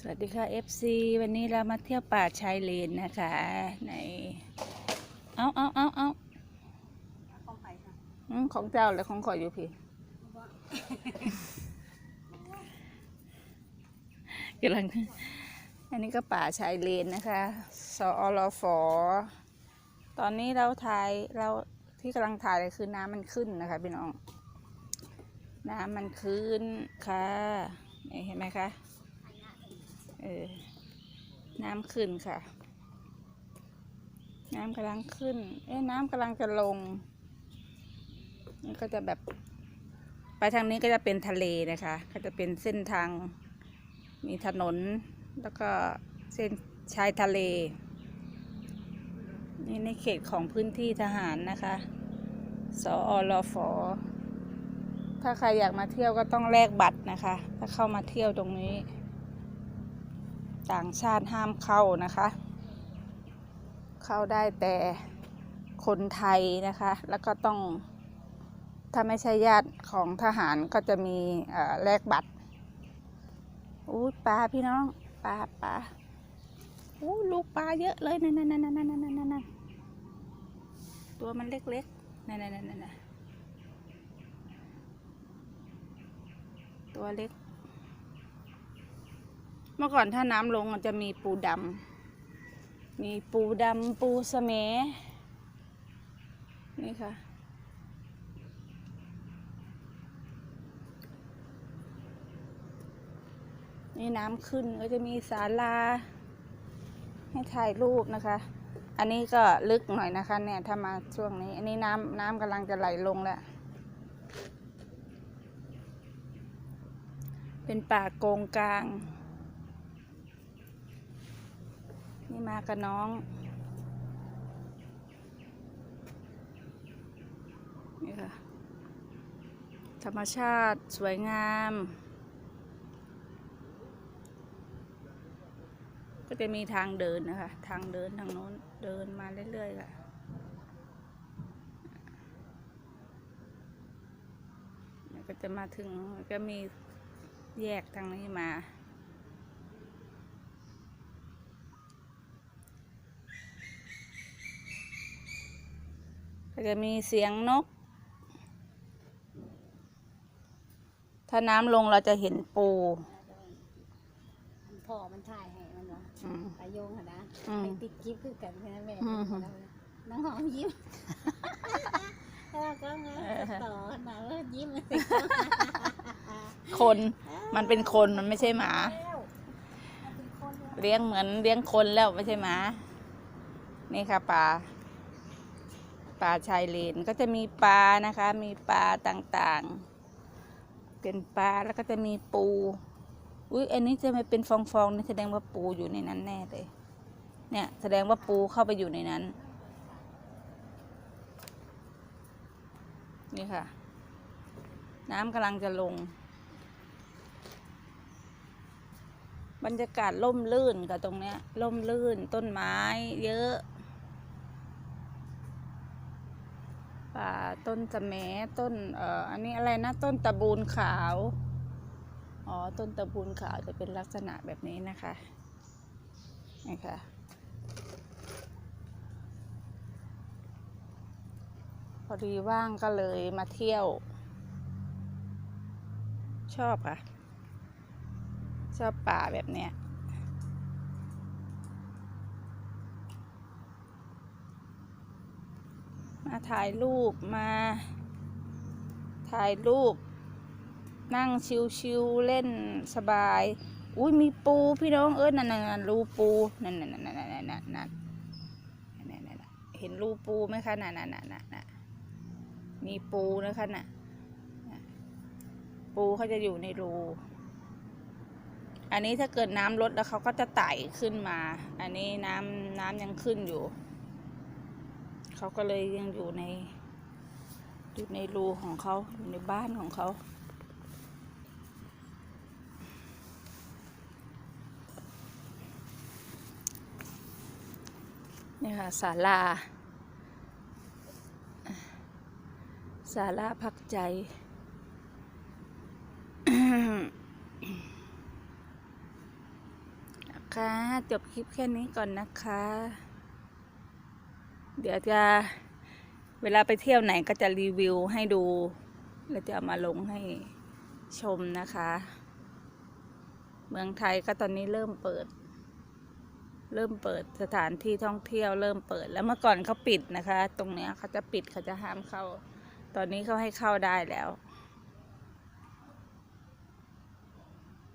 สวัสดีค่ะ FC วันนี้เรามาเที่ยวป่าชายเลนนะคะ ใน เอาเอาเอาเอาของไผ่ค่ะอืมของเจ้าหรือของขอยอยู่พี่กำลัง อันนี้ก็ป่าชายเลนนะคะ สอรฟตอนนี้เราถ่ายเราที่กำลังถ่ายเลยคือน้ำมันขึ้นนะคะพี่น้อง น้ำมันขึ้นค่ะนี่เห็นไหมคะเออน้ำขึ้นค่ะ น้ำกำลังขึ้น เอ้น้ำกำลังจะลงนี่ก็จะแบบ ไปทางนี้ก็จะเป็นทะเลนะคะ ก็จะเป็นเส้นทาง มีถนน แล้วก็เส้นชายทะเล นี่ในเขตของพื้นที่ทหารนะคะ สออรฟอถ้าใครอยากมาเที่ยวก็ต้องแลกบัตรนะคะ ถ้าเข้ามาเที่ยวตรงนี้ ต่างชาติห้ามเข้านะคะ เข้าได้แต่คนไทยนะคะ แล้วก็ต้อง ถ้าไม่ใช่ญาติของทหารก็จะมีแลกบัตรอู้ปลาพี่น้องปลาปลาอู้ลูกปลาเยอะเลยนั่นนั่นนั่นนั่นนั่นนั่นนั่นตัวมันเล็กๆนั่นนั่นนั่นนั่นตัวเล็ก เมื่อก่อนถ้าน้ำลงมันจะมีปูดำมีปูดำปูสะเมนี่ค่ะ นี่น้ำขึ้นก็จะมีศาลา ให้ถ่ายรูปนะคะ อันนี้ก็ลึกหน่อยนะคะ เนี่ยถ้ามาช่วงนี้ อันนี้น้ำน้ำกำลังจะไหลลงแล้วเป็นป่าโกงกลาง นี่มากับน้อง นี่ค่ะ ธรรมชาติสวยงาม ก็จะมีทางเดินนะคะ ทางเดินทางโน้น เดินมาเรื่อยๆค่ะก็จะมาถึงก็มีแยกทางนี้มา ก็จะมีเสียงนก ถ้าน้ำลงเราจะเห็นปูพ่อมันถ่ายให้มันวะอืมตาโยงค่ะนะอืมไปติดคลิปคือกันใช่ไหมแม่อืมน้องหอมยิ้มแล้วก็งั้นต่อขนาดว่ายิ้มคนมันเป็นคนมันไม่ใช่หมาแล้วมันเป็นคนแล้วเลี้ยงเหมือนเลี้ยงคนแล้วไม่ใช่หมา นี่ค่ะปลา ปลาชายเลนก็จะมีปลานะคะ มีปลาต่างๆ เป็นปลาแล้วก็จะมีปูอุ้ยอันนี้จะไม่เป็นฟองๆนี่แสดงว่าปูอยู่ในนั้นแน่เลย เนี่ยแสดงว่าปูเข้าไปอยู่ในนั้น นี่ค่ะ น้ำกำลังจะลง บรรยากาศล่มลื่นกับตรงเนี้ยล่มลื่นต้นไม้ เยอะ ป่า ต้นจะแมต้นเอ่ออันนี้อะไรนะต้นตะบูนขาว อ๋อ ต้นตะบูนขาวจะเป็นลักษณะแบบนี้นะคะนี่ค่ะพอดีว่างก็เลยมาเที่ยว ชอบค่ะ ชอบป่าแบบเนี้ย ถ่ายรูปมา ถ่ายรูป นั่งชิวๆเล่นสบาย อุ้ยมีปูพี่น้องเออยนั่นรูปูนั่นนั่นนั่นนั่นนั่นนั่เห็นรูปูไหมคะนั่นนั่นนั่มีปูนะคะน่ะปูเขาจะอยู่ในรูอันนี้ถ้าเกิดน้ำลดแล้วเขาก็จะไต่ขึ้นมา อันนี้น้ำน้ำยังขึ้นอยู่ เขาก็เลยยังอยู่ใน อยู่ในรูของเขาอยู่ในบ้านของเขา นี่ค่ะศาลาศาลาพักใจค่ะจบคลิปแค่นี้ก่อนนะคะ เดี๋ยวจะเวลาไปเที่ยวไหนก็จะรีวิวให้ดู แล้วจะเอามาลงให้ชมนะคะ เมืองไทยก็ตอนนี้เริ่มเปิด เริ่มเปิดสถานที่ท่องเที่ยวเริ่มเปิดแล้วเมื่อก่อนเขาปิดนะคะ ตรงเนี้ยเขาจะปิดเขาจะห้ามเข้า ตอนนี้เขาให้เข้าได้แล้ว